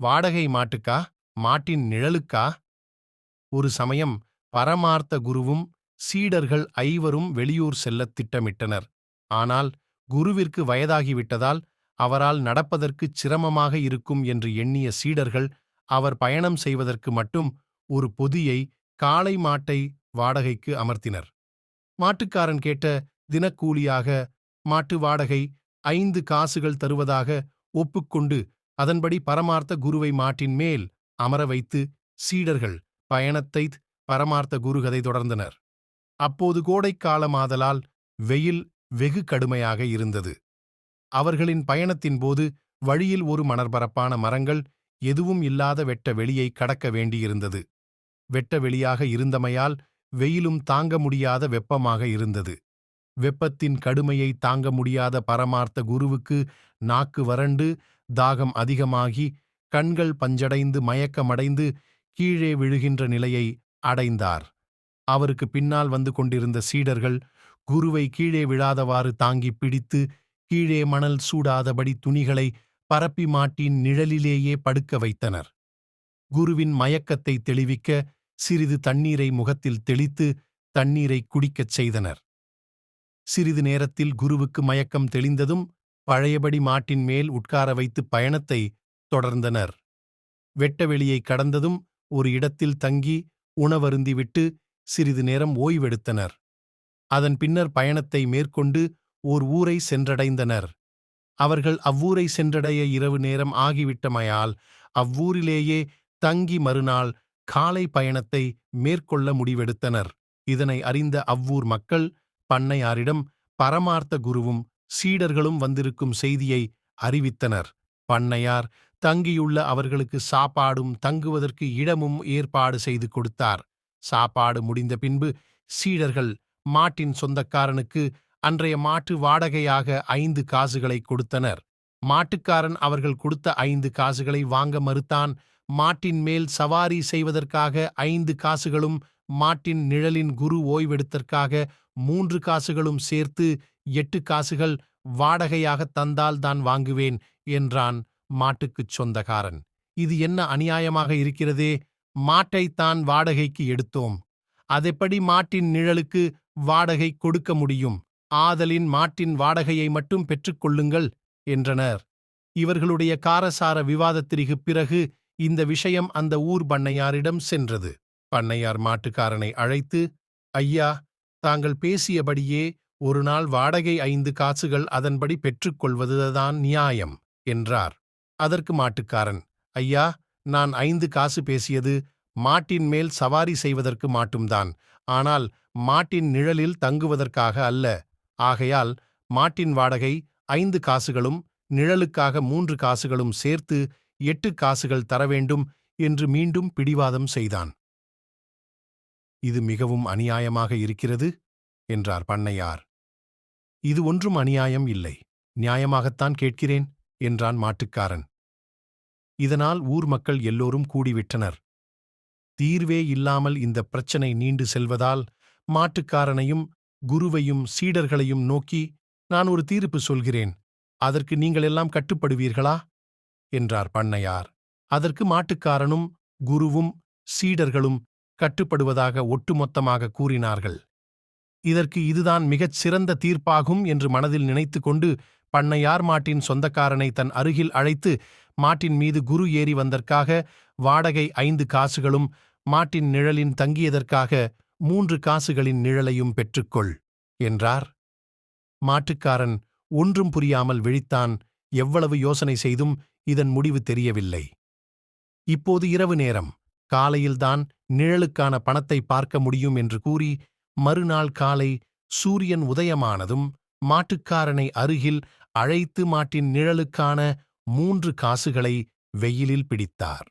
வாடகை மாட்டுக்கா? மாட்டின் நிழலுக்கா? ஒரு சமயம் பரமார்த்த குருவும் சீடர்கள் ஐவரும் வெளியூர் செல்லத் திட்டமிட்டனர். ஆனால் குருவிற்கு வயதாகிவிட்டதால் அவரால் நடப்பதற்குச் சிரமமாக இருக்கும் என்று எண்ணிய சீடர்கள் அவர் பயணம் செய்வதற்கு மட்டும் ஒரு பொதியை காளை மாட்டை வாடகைக்கு அமர்த்தினர். மாட்டுக்காரன் கேட்ட தினக்கூலியாக மாட்டு வாடகை ஐந்து காசுகள் தருவதாக ஒப்புக்கொண்டு அதன்படி பரமார்த்த குருவை மாட்டின் மேல் அமர வைத்து சீடர்கள் பயணத்தை பரமார்த்த குருகதை தொடர்ந்தனர். அப்போது கோடைக்காலமாதலால் வெயில் வெகு கடுமையாக இருந்தது. அவர்களின் பயணத்தின் போது வழியில் ஒரு மணற்பரப்பான மரங்கள் எதுவும் இல்லாத வெட்ட வெளியை கடக்க வேண்டியிருந்தது. வெட்ட வெளியாக இருந்தமையால் வெயிலும் தாங்க முடியாத வெப்பமாக இருந்தது. வெப்பத்தின் கடுமையை தாங்க முடியாத பரமார்த்த குருவுக்கு நாக்கு வறண்டு தாகம் அதிகமாகி கண்கள் பஞ்சடைந்து மயக்கமடைந்து கீழே விழுகின்ற நிலையை அடைந்தார். அவருக்கு பின்னால் வந்து கொண்டிருந்த சீடர்கள் குருவை கீழே விழாதவாறு தாங்கி பிடித்து கீழே மணல் சூடாதபடி துணிகளை பரப்பி மாட்டின் நிழலிலேயே படுக்க வைத்தனர். குருவின் மயக்கத்தை தெளிவிக்க சிறிது தண்ணீரை முகத்தில் தெளித்து தண்ணீரை குடிக்கச் செய்தனர். சிறிது நேரத்தில் குருவுக்கு மயக்கம் தெளிந்ததும் பழையபடி மாட்டின் மேல் உட்கார வைத்து பயணத்தை தொடர்ந்தனர். வெட்டவெளியை கடந்ததும் ஒரு இடத்தில் தங்கி உணவருந்திவிட்டு சிறிது நேரம் ஓய்வெடுத்தனர். அதன் பின்னர் பயணத்தை மேற்கொண்டு ஓர் ஊரை சென்றடைந்தனர். அவர்கள் அவ்வூரை சென்றடைய இரவு நேரம் ஆகிவிட்டமையால் அவ்வூரிலேயே தங்கி மறுநாள் காலை பயணத்தை மேற்கொள்ள முடிவெடுத்தனர். இதனை அறிந்த அவ்வூர் மக்கள் பண்ணையாரிடம் பரமார்த்த குருவும் சீடர்களும் வந்திருக்கும் செய்தியை அறிவித்தனர். பண்ணையார் தங்கியுள்ள அவர்களுக்கு சாப்பாடும் தங்குவதற்கு இடமும் ஏற்பாடு செய்து கொடுத்தார். சாப்பாடு முடிந்த பின்பு சீடர்கள் மாட்டின் சொந்தக்காரனுக்கு அன்றைய மாட்டு வாடகையாக ஐந்து காசுகளை கொடுத்தனர். மாட்டுக்காரன் அவர்கள் கொடுத்த ஐந்து காசுகளை வாங்க மறுத்தான் மாட்டின் மேல் சவாரி செய்வதற்காக ஐந்து காசுகளும் மாட்டின் நிழலின் குரு ஓய்வெடுத்தற்காக மூன்று காசுகளும் சேர்த்து எட்டு காசுகள் வாடகையாக தந்தால் தான் வாங்குவேன் என்றான் மாட்டுக்குச் சொந்தக்காரன். இது என்ன அநியாயமாக இருக்கிறதே? மாட்டைத்தான் வாடகைக்கு எடுத்தோம். அதெப்படி மாட்டின் நிழலுக்கு வாடகை கொடுக்க முடியும்? ஆதலின் மாட்டின் வாடகையை மட்டும் பெற்றுக்கொள்ளுங்கள் என்றனர். இவர்களுடைய காரசார விவாதத்திற்குப் பிறகு இந்த விஷயம் அந்த ஊர் பண்ணையாரிடம் சென்றது. பண்ணையார் மாட்டுக்காரனை அழைத்து ஐயா தாங்கள் பேசியபடியே ஒரு நாள் வாடகை ஐந்து காசுகள் அதன்படி பெற்றுக்கொள்வதுதான் நியாயம் என்றார். அதற்கு மாட்டுக்காரன் ஐயா நான் ஐந்து காசு பேசியது மாட்டின் மேல் சவாரி செய்வதற்கு மாட்டும்தான். ஆனால் மாட்டின் நிழலில் தங்குவதற்காக அல்ல. ஆகையால் மாட்டின் வாடகை ஐந்து காசுகளும் நிழலுக்காக மூன்று காசுகளும் சேர்த்து எட்டு காசுகள் தர வேண்டும் என்று மீண்டும் பிடிவாதம் செய்தான். இது மிகவும் அநியாயமாக இருக்கிறது? என்றார் பண்ணையார். இது ஒன்றும் அநியாயம் இல்லை. நியாயமாகத்தான் கேட்கிறேன் என்றான் மாட்டுக்காரன். இதனால் ஊர் மக்கள் எல்லோரும் கூடிவிட்டனர். தீர்வே இல்லாமல் இந்த பிரச்சனை நீண்டு செல்வதால் மாட்டுக்காரனையும் குருவையும் சீடர்களையும் நோக்கி நான் ஒரு தீர்ப்பு சொல்கிறேன். அதற்கு நீங்களெல்லாம் கட்டுப்படுவீர்களா? என்றார் பண்ணையார். அதற்கு மாட்டுக்காரனும் குருவும் சீடர்களும் கட்டுப்படுவதாக ஒட்டுமொத்தமாக கூறினார்கள். இதற்கு இதுதான் மிகச் சிறந்த தீர்ப்பாகும் என்று மனதில் நினைத்து கொண்டு பண்ணையார் மாட்டின் சொந்தக்காரனை தன் அருகில் அழைத்து மாட்டின் மீது குரு ஏறி வந்தற்காக வாடகை ஐந்து காசுகளும் மாட்டின் நிழலின் தங்கியதற்காக மூன்று காசுகளின் நிழலையும் பெற்றுக்கொள் என்றார். மாட்டுக்காரன் ஒன்றும் புரியாமல் விழித்தான் எவ்வளவு யோசனை செய்தும் இதன் முடிவு தெரியவில்லை. இப்போது இரவு நேரம். காலையில்தான் நிழலுக்கான பணத்தை பார்க்க முடியும் என்று கூறி மறுநாள் காலை சூரியன் உதயமானதும் மாட்டுக்காரனை அருகில் அழைத்து மாட்டின் நிழலுக்கான மூன்று காசுகளை வெயிலில் பிடித்தார்.